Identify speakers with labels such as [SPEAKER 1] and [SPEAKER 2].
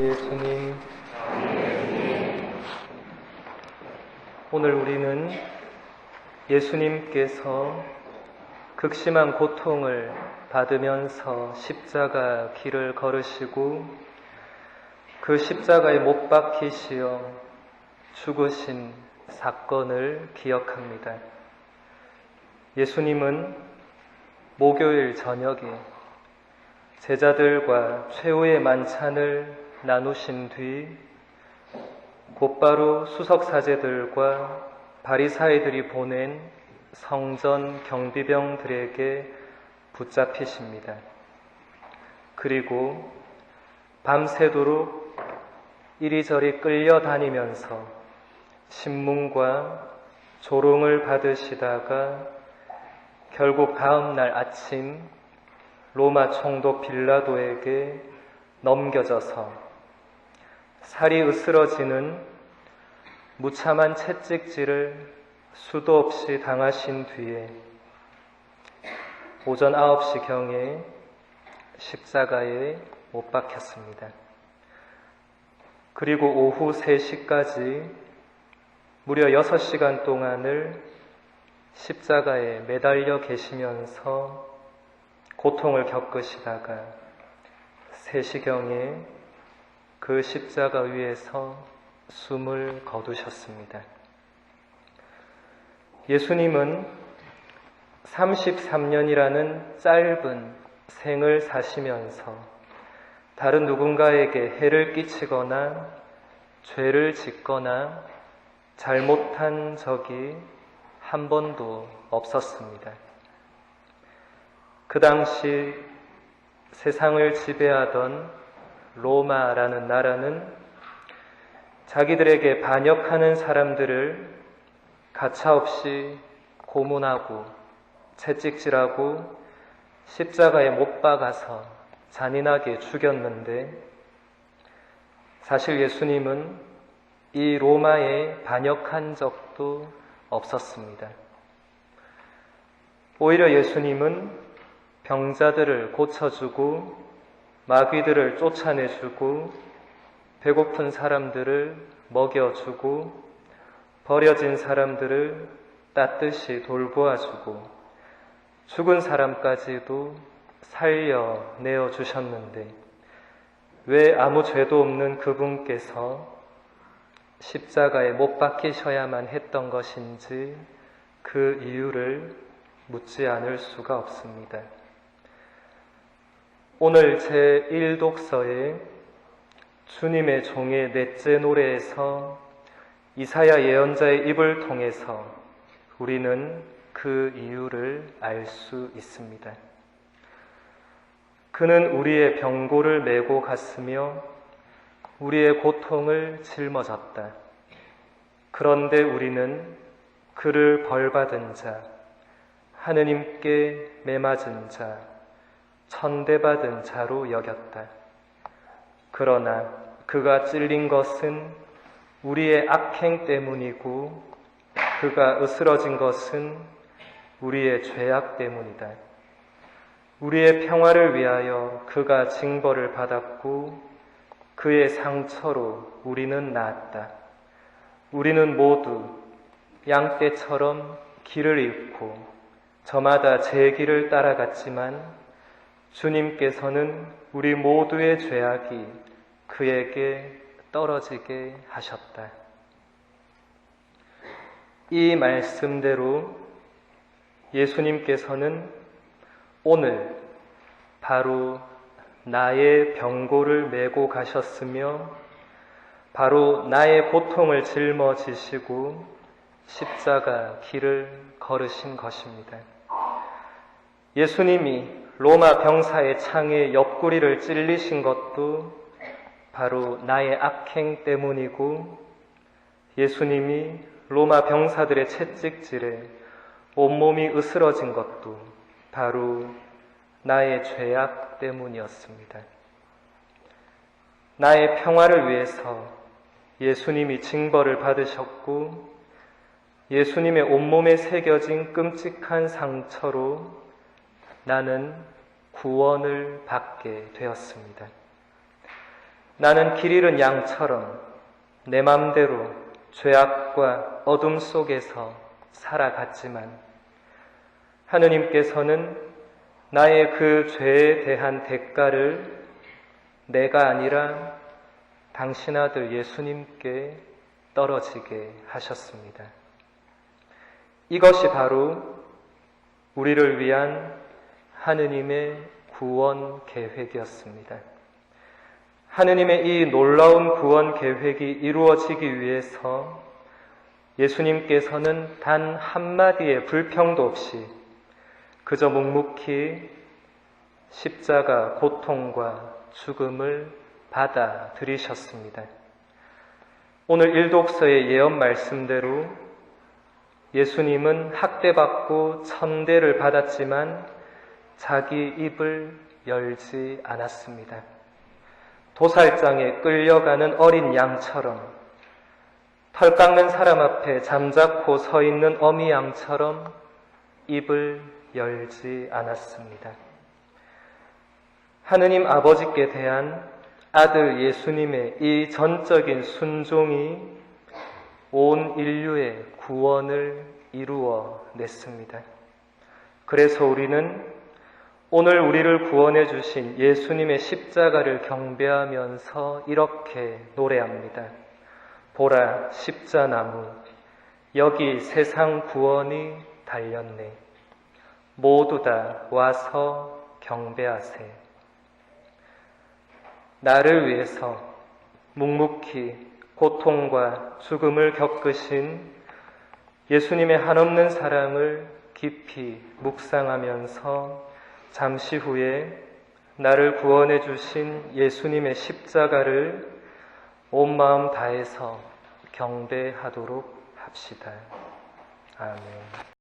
[SPEAKER 1] 예수님, 오늘 우리는 예수님께서 극심한 고통을 받으면서 십자가 길을 걸으시고 그 십자가에 못 박히시어 죽으신 사건을 기억합니다. 예수님은 목요일 저녁에 제자들과 최후의 만찬을 나누신 뒤 곧바로 수석 사제들과 바리사이들이 보낸 성전 경비병들에게 붙잡히십니다. 그리고 밤새도록 이리저리 끌려다니면서 신문과 조롱을 받으시다가 결국 다음날 아침 로마 총독 빌라도에게 넘겨져서 살이 으스러지는 무참한 채찍질을 수도 없이 당하신 뒤에 오전 9시 경에 십자가에 못 박혔습니다. 그리고 오후 3시까지 무려 6시간 동안을 십자가에 매달려 계시면서 고통을 겪으시다가 3시경에 그 십자가 위에서 숨을 거두셨습니다. 예수님은 33년이라는 짧은 생을 사시면서 다른 누군가에게 해를 끼치거나 죄를 짓거나 잘못한 적이 한 번도 없었습니다. 그 당시 세상을 지배하던 로마라는 나라는 자기들에게 반역하는 사람들을 가차없이 고문하고 채찍질하고 십자가에 못 박아서 잔인하게 죽였는데 사실 예수님은 이 로마에 반역한 적도 없었습니다. 오히려 예수님은 병자들을 고쳐주고 마귀들을 쫓아내주고 배고픈 사람들을 먹여주고 버려진 사람들을 따뜻이 돌보아주고 죽은 사람까지도 살려내어 주셨는데 왜 아무 죄도 없는 그분께서 십자가에 못 박히셔야만 했던 것인지 그 이유를 묻지 않을 수가 없습니다. 오늘 제 1독서에 주님의 종의 넷째 노래에서 이사야 예언자의 입을 통해서 우리는 그 이유를 알 수 있습니다. 그는 우리의 병고를 메고 갔으며 우리의 고통을 짊어졌다. 그런데 우리는 그를 벌받은 자, 하느님께 매맞은 자, 천대받은 자로 여겼다. 그러나 그가 찔린 것은 우리의 악행 때문이고 그가 으스러진 것은 우리의 죄악 때문이다. 우리의 평화를 위하여 그가 징벌을 받았고 그의 상처로 우리는 나았다. 우리는 모두 양떼처럼 길을 잃고 저마다 제 길을 따라갔지만 주님께서는 우리 모두의 죄악이 그에게 떨어지게 하셨다. 이 말씀대로 예수님께서는 오늘 바로 나의 병고를 메고 가셨으며 바로 나의 고통을 짊어지시고 십자가 길을 걸으신 것입니다. 예수님이 로마 병사의 창에 옆구리를 찔리신 것도 바로 나의 악행 때문이고 예수님이 로마 병사들의 채찍질에 온몸이 으스러진 것도 바로 나의 죄악 때문이었습니다. 나의 평화를 위해서 예수님이 징벌을 받으셨고 예수님의 온몸에 새겨진 끔찍한 상처로 나는 구원을 받게 되었습니다. 나는 길 잃은 양처럼 내 맘대로 죄악과 어둠 속에서 살아갔지만 하느님께서는 나의 그 죄에 대한 대가를 내가 아니라 당신 아들 예수님께 떨어지게 하셨습니다. 이것이 바로 우리를 위한 하느님의 구원 계획이었습니다. 하느님의 이 놀라운 구원 계획이 이루어지기 위해서 예수님께서는 단 한마디의 불평도 없이 그저 묵묵히 십자가 고통과 죽음을 받아들이셨습니다. 오늘 일독서의 예언 말씀대로 예수님은 학대받고 천대를 받았지만 자기 입을 열지 않았습니다. 도살장에 끌려가는 어린 양처럼 털 깎는 사람 앞에 잠자코 서 있는 어미 양처럼 입을 열지 않았습니다. 하느님 아버지께 대한 아들 예수님의 이 전적인 순종이 온 인류의 구원을 이루어 냈습니다. 그래서 우리는 오늘 우리를 구원해 주신 예수님의 십자가를 경배하면서 이렇게 노래합니다. 보라 십자나무 여기 세상 구원이 달렸네. 모두 다 와서 경배하세. 나를 위해서 묵묵히 고통과 죽음을 겪으신 예수님의 한없는 사랑을 깊이 묵상하면서 잠시 후에 나를 구원해 주신 예수님의 십자가를 온 마음 다해서 경배하도록 합시다. 아멘.